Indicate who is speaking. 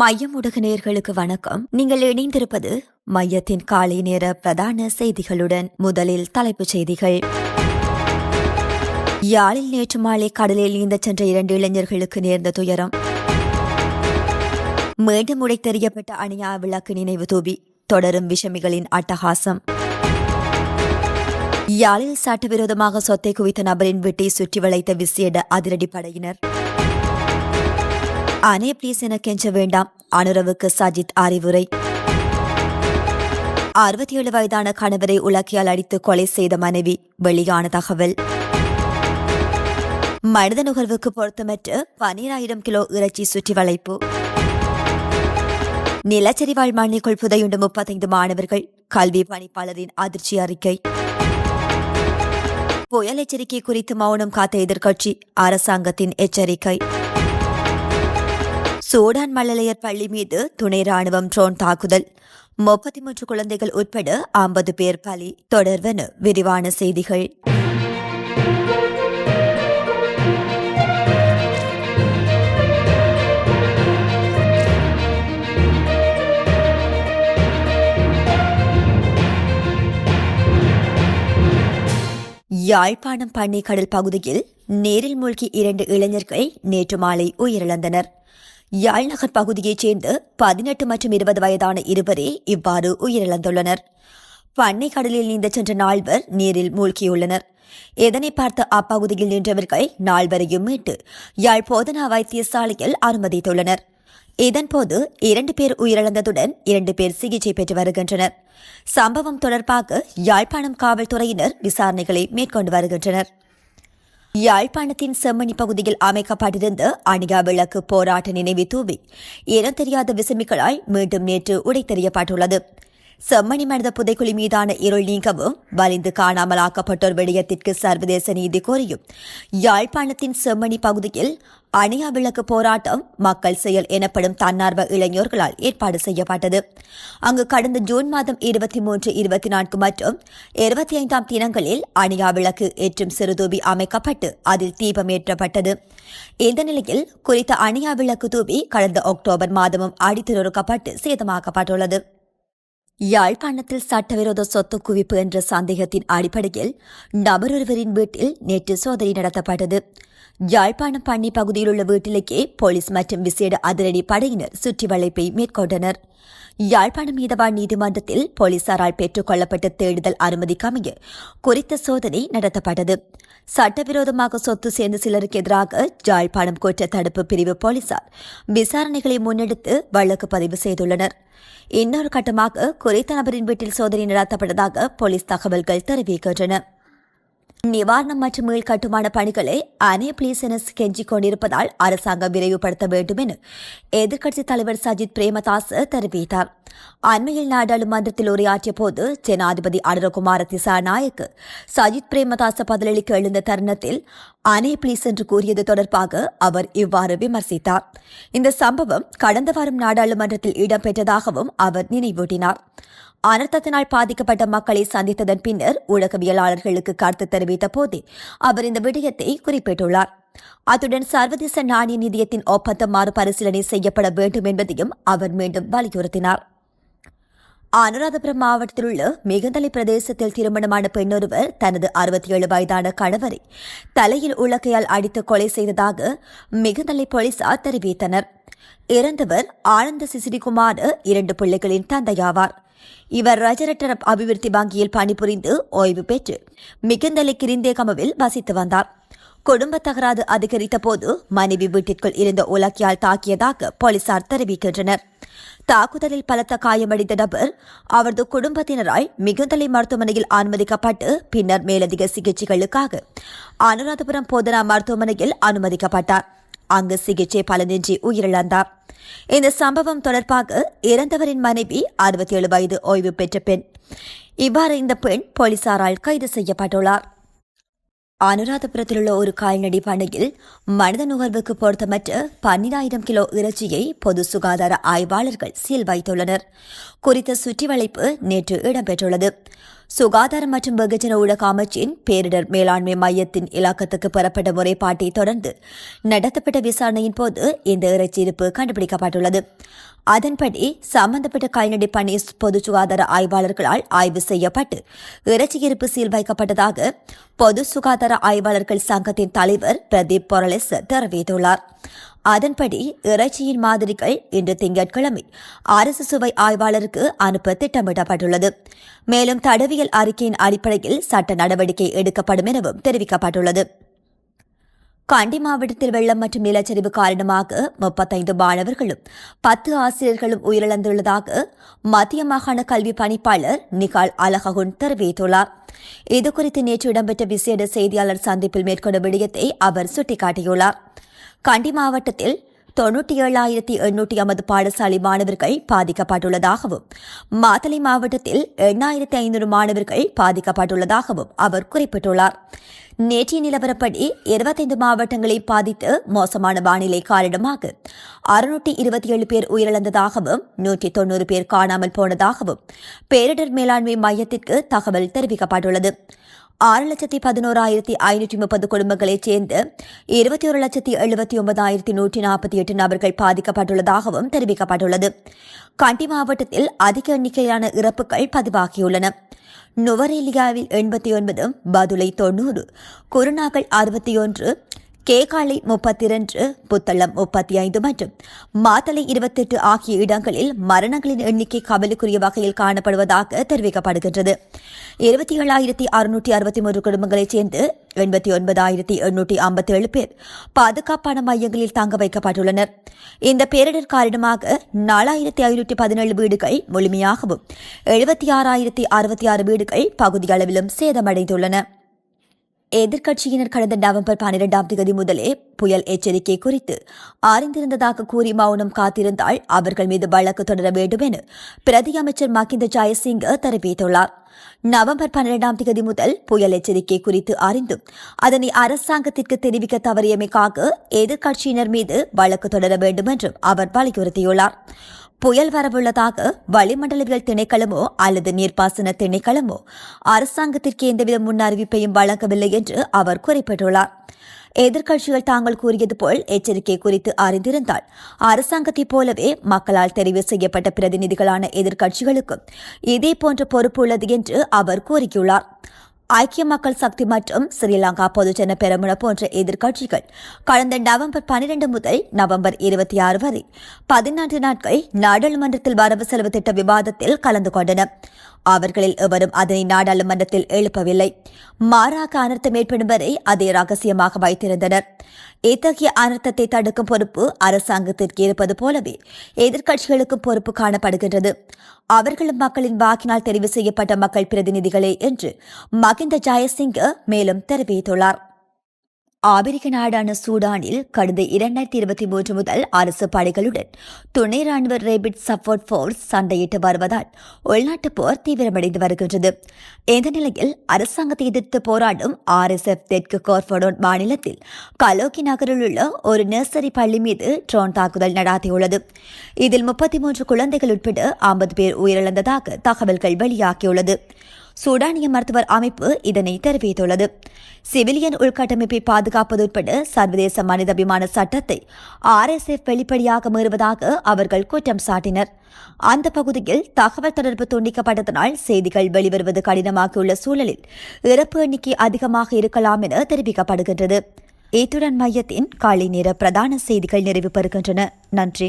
Speaker 1: மையம் நேர்களுக்கு வணக்கம். நீங்கள் இணைந்திருப்பது மையத்தின் காலை நேர பிரதான செய்திகளுடன் முதலில் தலைப்புச் செய்திகள். யாழில் நேற்று மாலை கடலில் நீந்த சென்ற இரண்டு இளைஞர்களுக்கு நேர்ந்த துயரம். மீண்டும் உடைத்தெறியப்பட்ட அணியா விளக்கு நினைவு தூபி. தொடரும் விஷமிகளின் அட்டகாசம். யாழில் சட்டவிரோதமாக சொத்தை குவித்த நபரின் வீட்டை சுற்றி வளைத்த விசேட அதிரடி படையினர் அனே ப்ளீஸ் என கெஞ்ச வேண்டாம். அனுரவுக்கு சஜித் அறிவுரை. அறுபத்தி ஏழு வயதான கணவரை உலக்கியால் அடித்து கொலை செய்த மனைவி வெளியான தகவல். மனித நுகர்வுக்கு பொருத்தமற்று பனிராயிரம் கிலோ இறைச்சி சுற்றி வளைப்பு. நிலச்சரிவாழ் மண்ணிக்குள் புதையுண்டு முப்பத்தைந்து மாணவர்கள் கல்வி பணிப்பாளரின் அதிர்ச்சி அறிக்கை. புயல் எச்சரிக்கை குறித்து மௌனம் காத்த எதிர்க்கட்சி அரசாங்கத்தின் எச்சரிக்கை. சூடான் மழலையர் பள்ளி மீது துணை ராணுவம் ட்ரோன் தாக்குதல். முப்பத்தி மூன்று குழந்தைகள் உட்பட ஐம்பது பேர் பலி. தொடர்வன விரிவான செய்திகள். யாழ்ப்பாணம் பண்ணை கடல் பகுதியில் நீரில் மூழ்கி இரண்டு இளைஞர்கள் நேற்று மாலை உயிரிழந்தனர். யாழ்நகர் பகுதியைச் சேர்ந்த பதினெட்டு மற்றும் இருபது வயதான இருவரே இவ்வாறு உயிரிழந்துள்ளனர். பண்ணை கடலில் நீந்த சென்ற நால்வர் நீரில் மூழ்கியுள்ளனர். இதனை பார்த்த அப்பகுதியில் நின்றவர்கள் நால்வரையும் மீட்டு யாழ் போதனா வைத்தியசாலையில் அனுமதித்துள்ளனர். இதன்போது இரண்டு பேர் உயிரிழந்ததுடன் இரண்டு பேர் சிகிச்சை பெற்று வருகின்றனர். சம்பவம் தொடர்பாக யாழ்ப்பாணம் காவல்துறையினர் விசாரணைகளை மேற்கொண்டு வருகின்றனர். யாழ்ப்பாணத்தின் செம்மணி பகுதியில் அமைக்கப்பட்டிருந்த அணிகா விளக்கு போராட்ட நினைவு தூவி இனம் தெரியாத விசமிகளால் மீண்டும் நேற்று உடைத்தெறியப்பட்டுள்ளது. செம்மணி மனித புதைக்குழி மீதான இருள் நீங்கவும் வலிந்து காணாமலாக்கப்பட்டோர் விடயத்திற்கு சர்வதேச நீதி கோரியும். யாழ்ப்பாணத்தின் செம்மணி பகுதியில் அணியா விளக்கு போராட்டம் மக்கள் செயல் எனப்படும் தன்னார்வ இளைஞர்களால் ஏற்பாடு செய்யப்பட்டது. அங்கு கடந்த ஜூன் மாதம் இருபத்தி மூன்று இருபத்தி நான்கு மற்றும் இருபத்தி ஐந்தாம் தினங்களில் அணியா விளக்கு ஏற்றும் சிறுதூபி அமைக்கப்பட்டு அதில் தீபம் ஏற்றப்பட்டது. இந்த நிலையில் குறித்த அணியா விளக்கு தூபி கடந்த அக்டோபர் மாதமும் அடித்து நொறுக்கப்பட்டு சேதமாக்கப்பட்டுள்ளது. யாழ்ப்பாணத்தில் சட்டவிரோத சொத்து குவிப்பு என்ற சந்தேகத்தின் அடிப்படையில் நபரொருவரின் வீட்டில் நேற்று சோதனை நடத்தப்பட்டது. யாழ்ப்பாணம் பண்ணி பகுதியில் உள்ள வீட்டிலேயே போலீஸ் மற்றும் விசேட அதிரடி படையினர் சுற்றி வளைப்பை மேற்கொண்டனர். யாழ்ப்பாணம் மீதவான் நீதிமன்றத்தில் போலீசாரால் பெற்றுக் கொள்ளப்பட்ட தேடுதல் அனுமதிக்காமைய குறித்த சோதனை நடத்தப்பட்டது. சட்டவிரோதமாக சொத்து சேர்ந்த சிலருக்கு எதிராக யாழ்ப்பாணம் குற்ற தடுப்பு பிரிவு போலீசார் விசாரணைகளை முன்னெடுத்து வழக்கு பதிவு செய்துள்ளனர். இன்னொரு கட்டமாக குறித்த நபரின் வீட்டில் சோதனை நடத்தப்பட்டதாக போலீஸ் தகவல்கள் தெரிவிக்கின்றன. நிவாரணம் மற்றும் மீள் கட்டுமான பணிகளை அனே பிளீஸ் என கெஞ்சிக் கொண்டிருப்பதால் அரசாங்கம் விரைவுபடுத்த வேண்டும் என எதிர்க்கட்சித் தலைவர் சஜித் பிரேமதாஸ் தெரிவித்தார். அண்மையில் நாடாளுமன்றத்தில் உரையாற்றிய போது ஜனாதிபதி அனுரகுமார திசாநாயக்கு சஜித் பிரேமதாச பதிலளிக்க எழுந்த தருணத்தில் அனே பிளீஸ் என்று கூறியது தொடர்பாக அவர் இவ்வாறு விமர்சித்தார். இந்த சம்பவம் கடந்த வாரம் நாடாளுமன்றத்தில் இடம்பெற்றதாகவும் அவர் நினைவூட்டினார். அனர்த்தத்தினால் பாதிக்கப்பட்ட மக்களை சந்தித்ததன் பின்னர் ஊடகவியலாளர்களுக்கு கருத்து தெரிவித்த போதே அவர் இந்த விடயத்தை குறிப்பிட்டுள்ளார். அத்துடன் சர்வதேச நாணய நிதியத்தின் ஒப்பந்தம் மறுபரிசீலனை செய்யப்பட வேண்டும் என்பதையும் அவர் மீண்டும் வலியுறுத்தினார். அனுராதபுரம் மாவட்டத்தில் உள்ள மிகுந்தலை பிரதேசத்தில் திருமணமான பெண்ணொருவர் தனது அறுபத்தி ஏழு வயதான கணவரை தலையில் உலக்கையால் அடித்து கொலை செய்ததாக மிகுந்தலை போலீசார் தெரிவித்தனர். இறந்தவர் ஆனந்த சிசிடிகுமார் இரண்டு பிள்ளைகளின் தந்தையாவார். இவர் ரஜரட்ட அபிவிருத்தி வங்கியில் பணிபுரிந்து ஓய்வு பெற்று மிகுந்தலை கிரிந்தேகமவில் வசித்து வந்தார். குடும்ப தகராறு அதிகரித்த போது மனைவி வீட்டிற்குள் இருந்த உலக்கியால் தாக்கியதாக போலீசார் தெரிவிக்கின்றனர். தாக்குதலில் பலத்த காயமடைந்த நபர் அவரது குடும்பத்தினரால் மிகுந்தலை மருத்துவமனையில் அனுமதிக்கப்பட்டு பின்னர் மேலதிக சிகிச்சைகளுக்காக அனுராதபுரம் போதனா மருத்துவமனையில் அனுமதிக்கப்பட்டார். அங்கு சிகிச்சை பலனின்றி உயிரிழந்தார். இந்த சம்பவம் தொடர்பாக இறந்தவரின் மனைவி அறுபத்தி ஏழு வயது ஓய்வு பெற்ற பெண். இவ்வாறு இந்த பெண் போலீசாரால் கைது செய்யப்பட்டுள்ளார். அனுராதபுரத்தில் உள்ள ஒரு கால்நடை பண்ணையில் மனித நுகர்வுக்கு பொருத்தமற்ற பன்னிராயிரம் கிலோ இறைச்சியை பொது சுகாதார ஆய்வாளர்கள் சீல் வைத்துள்ளனர். குறித்த சுற்றி வளைப்பு நேற்று இடம்பெற்றுள்ளது. சுகாதாரம் மற்றும் வெகுஜன ஊடக அமைச்சின் பேரிடர் மேலாண்மை மையத்தின் இலாக்கத்துக்கு பெறப்பட்ட முறைப்பாட்டை தொடர்ந்து நடத்தப்பட்ட விசாரணையின் போது இந்த இறைச்சி இருப்பு கண்டுபிடிக்கப்பட்டுள்ளது. அதன்படி சம்பந்தப்பட்ட கால்நடை பணி பொது சுகாதார ஆய்வாளர்களால் ஆய்வு செய்யப்பட்டு இறைச்சி இருப்பு சீல் வைக்கப்பட்டதாக பொது சுகாதார ஆய்வாளர்கள் சங்கத்தின் தலைவர் பிரதீப் பொரலிஸ் தெரிவித்துள்ளார். அதன்படி இறைச்சியின் மாதிரிகள் இன்று திங்கட்கிழமை அரசு சுவை ஆய்வாளருக்கு அனுப்ப திட்டமிடப்பட்டுள்ளது. மேலும் தடவியல் அறிக்கையின் அடிப்படையில் சட்ட நடவடிக்கை எடுக்கப்படும் எனவும் தெரிவிக்கப்பட்டுள்ளது. கண்டி மாவட்டத்தில் வெள்ளம் மற்றும் நிலச்சரிவு காரணமாக முப்பத்தைந்து மாணவர்களும் பத்து ஆசிரியர்களும் உயிரிழந்துள்ளதாக மத்திய மாகாண கல்வி பணிப்பாளர் நிகால் அலஹகுன் தெரிவித்துள்ளார். இதுகுறித்து நேற்று இடம்பெற்ற விசேட செய்தியாளர் சந்திப்பில் மேற்கொண்ட விடயத்தை அவர் சுட்டிக்காட்டியுள்ளார். கண்டி மாவட்டத்தில் தொன்னூற்றி ஏழாயிரத்தி எண்ணூற்றி ஐம்பது பாடசாலை மாணவர்கள் பாதிக்கப்பட்டுள்ளதாகவும் மாத்தளை மாவட்டத்தில் எண்ணாயிரத்தி ஐநூறு மாணவர்கள் பாதிக்கப்பட்டுள்ளதாகவும் அவர் குறிப்பிட்டுள்ளார். நேற்றைய நிலவரப்படி இருபத்தைந்து மாவட்டங்களை பாதித்து மோசமான வானிலை காரணமாக அறுநூற்றி இருபத்தி ஏழு பேர் உயிரிழந்ததாகவும் நூற்றி தொன்னூறு பேர் காணாமல் போனதாகவும் பேரிடர் மேலாண்மை மையத்திற்கு தகவல் தெரிவிக்கப்பட்டுள்ளது. ஆறு லட்சத்தி பதினோராயிரத்தி ஐநூற்றி முப்பது குடும்பங்களைச் சேர்ந்து இருபத்தி ஒரு லட்சத்தி எழுபத்தி ஒன்பதாயிரத்தி நூற்றி நாற்பத்தி எட்டு நபர்கள் பாதிக்கப்பட்டுள்ளதாகவும் தெரிவிக்கப்பட்டுள்ளது. கண்டி மாவட்டத்தில் அதிக எண்ணிக்கையிலான இறப்புகள் பதிவாகியுள்ளன. நுவரேலியாவில் எண்பத்தி ஒன்பது பதுளை தொன்னூறு குருநாகல் அறுபத்தி ஒன்று கேகாலை முப்பத்தி இரண்டு புத்தளம் முப்பத்தி ஐந்து மற்றும் மாத்தலை இருபத்தெட்டு ஆகிய இடங்களில் மரணங்களின் எண்ணிக்கை கவலைக்குரிய வகையில் காணப்படுவதாக தெரிவிக்கப்படுகின்றது. இருபத்தி ஏழாயிரத்தி அறுநூற்றி அறுபத்தி மூன்று குடும்பங்களைச் சேர்ந்து எண்பத்தி ஒன்பதாயிரத்தி எண்ணூற்றி ஐம்பத்தி ஏழு பேர் பாதுகாப்பான மையங்களில் தங்க வைக்கப்பட்டுள்ளனர். இந்த பேரிடர் காரணமாக நாலாயிரத்தி ஐநூற்றி பதினேழு வீடுகள் முழுமையாகவும் எழுபத்தி ஆறாயிரத்தி அறுபத்தி ஆறு வீடுகள் பகுதியளவிலும் சேதமடைந்துள்ளன. எதிர்க்கட்சியினர் கடந்த நவம்பர் பனிரெண்டாம் தேதி முதலே புயல் எச்சரிக்கை குறித்து அறிந்திருந்ததாக கூறி மௌனம் காத்திருந்தால் அவர்கள் மீது வழக்கு தொடர வேண்டும் என பிரதி அமைச்சர் மகிந்த ஜாயசிங்க தெரிவித்துள்ளார். நவம்பர் பன்னிரெண்டாம் தேதி முதல் புயல் எச்சரிக்கை குறித்து அறிந்தும் அதனை அரசாங்கத்திற்கு தெரிவிக்க தவறியமைக்காக எதிர்க்கட்சியினர் மீது வழக்கு தொடர வேண்டும் என்றும் அவர் வலியுறுத்தியுள்ளார். புயல் வரவுள்ளதாக வளிமண்டலவியல் திணைக்களமோ அல்லது நீர்ப்பாசன திணைக்களமோ அரசாங்கத்திற்கு எந்தவித முன் அறிவிப்பையும் வழங்கவில்லை என்று அவர் குறிப்பிட்டுள்ளார். எதிர்க்கட்சிகள் தாங்கள் கூறியது போல் எச்சரிக்கை குறித்து அறிந்திருந்தால் அரசாங்கத்தைப் போலவே மக்களால் தெரிவு செய்யப்பட்ட பிரதிநிதிகளான எதிர்க்கட்சிகளுக்கும் இதேபோன்ற பொறுப்பு உள்ளது என்று அவர் கூறியுள்ளார். ஐக்கிய மக்கள் சக்தி மற்றும் ஸ்ரீலங்கா பொதுஜன பெரமுன போன்ற எதிர்க்கட்சிகள் கடந்த நவம்பர் பனிரெண்டு முதல் நவம்பர் இருபத்தி ஆறு வரை பதினான்கு நாட்கள் நாடாளுமன்றத்தில் வரவு செலவு திட்ட விவாதத்தில் கலந்து கொண்டன. அவர்களில் எவரும் அதனை நாடாளுமன்றத்தில் எழுப்பவில்லை. மாறாக அனர்த்தம் ஏற்படும் வரை அதை ரகசியமாக வைத்திருந்தனர். இத்தகைய அனர்த்தத்தை தடுக்கும் பொறுப்பு அரசாங்கத்திற்கு இருப்பது போலவே எதிர்க்கட்சிகளுக்கும் பொறுப்பு காணப்படுகின்றது. அவர்களும் மக்களின் வாக்கினால் தெரிவு செய்யப்பட்ட மக்கள் பிரதிநிதிகளே என்று மகிந்த ஜாயசிங்க மேலும் தெரிவித்துள்ளார். ஆபிரிக்க நாடான சூடானில் கடந்த இரண்டாயிரத்தி இருபத்தி மூன்று முதல் அரசு படைகளுடன் துணை ராணுவ ரேபிட் சப்போர்ட் போர்ஸ் சண்டையிட்டு வருவதால் உள்நாட்டு போர் தீவிரமடைந்து வருகின்றது. இந்த நிலையில் அரசாங்கத்தை எதிர்த்து போராடும் ஆர் எஸ் எஃப் தெற்கு கோர்படோன் மாநிலத்தில் கலோக்கி நகரில் உள்ள ஒரு நர்சரி பள்ளி மீது ட்ரோன் தாக்குதல் நடாத்தியுள்ளது. இதில் முப்பத்தி மூன்று குழந்தைகள் உட்பட ஐம்பது பேர் உயிரிழந்ததாக தகவல்கள் வெளியாகியுள்ளது. சூடானிய மருத்துவர் அமைப்பு இதனை தெரிவித்துள்ளது. சிவிலியன் உள்கட்டமைப்பை பாதுகாப்பது உட்பட சர்வதேச மனிதாபிமான சட்டத்தை ஆர்எஸ்எஃப் வெளிப்படையாக மீறுவதாக அவர்கள் குற்றம் சாட்டினர். அந்த பகுதியில் தகவல் தொடர்பு துண்டிக்கப்பட்டதனால் செய்திகள் வெளிவருவது கடினமாகியுள்ள சூழலில் இறப்பு எண்ணிக்கை அதிகமாக இருக்கலாம் என தெரிவிக்கப்படுகின்றது. இத்துடன் மையத்தின் காலை நேர பிரதான செய்திகள் நிறைவு பெறுகின்றன. நன்றி.